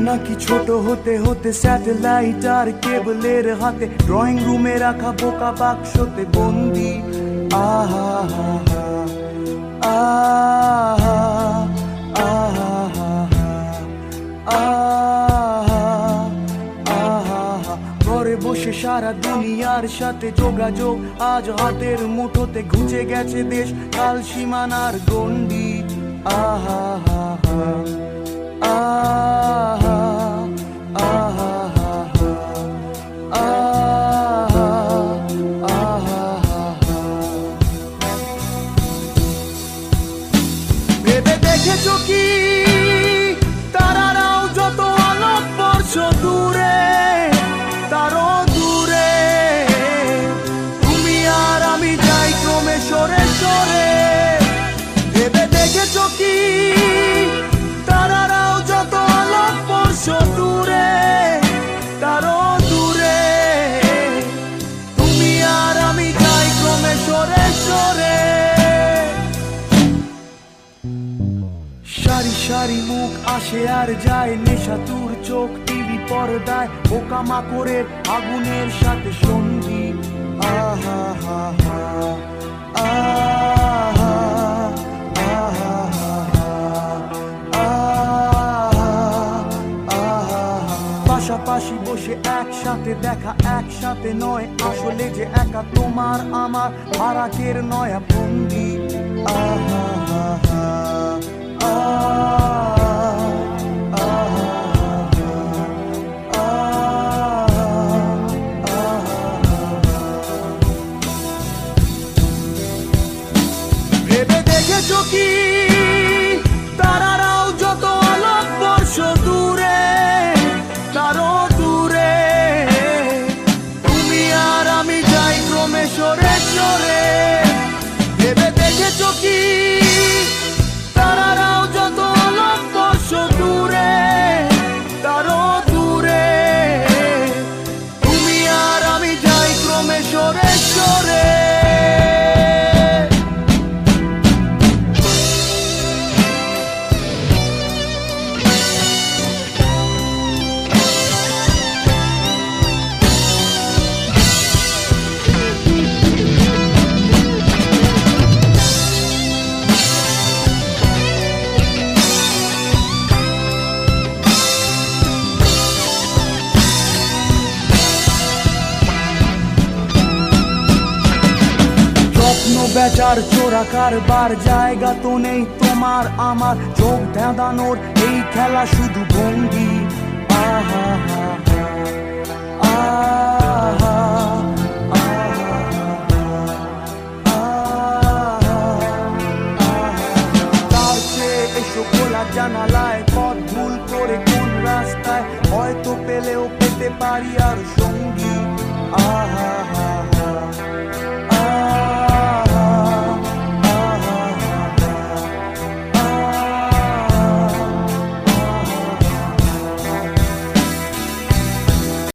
নাকি ছোট হতে হতে স্যাটেলাইট আর কেবলের হাতে ড্রয়িং রুমে রাখা বোকা বাক্সতে বন্দি আহা হা আহা আহা ঘরে বসে সারা দুনিয়ার সাথে যোগাযোগ আজ হাতের মুঠোতে ঘুচে গেছে দেশ কাল সীমানার গন্ডি আহা হা হা আহা Acho que সারি সারি মুখ আসে আর যায়, নেশা তুর চোখ টিভি পর্দায় পোকা মাকড়ের আগুনের সাথে সন্ধি আহা, হা হা, আহা আহা আহা পাশাপাশি বসে একসাথে দেখা, একসাথে নয়, আসলে যে একা তোমার আমার ফারাকের নয়া বন্দি আহা 天 বেচার চোরা কারবার, জায়গা তো নেই তোমার আমার। চোখ ধাঁধানোর এই খেলা শুধু ভঙ্গি। আহা হা আহা এসো জানালায়, পথ ভুল করে কোন রাস্তায় হয়তো পেলেও পেতে পারি আর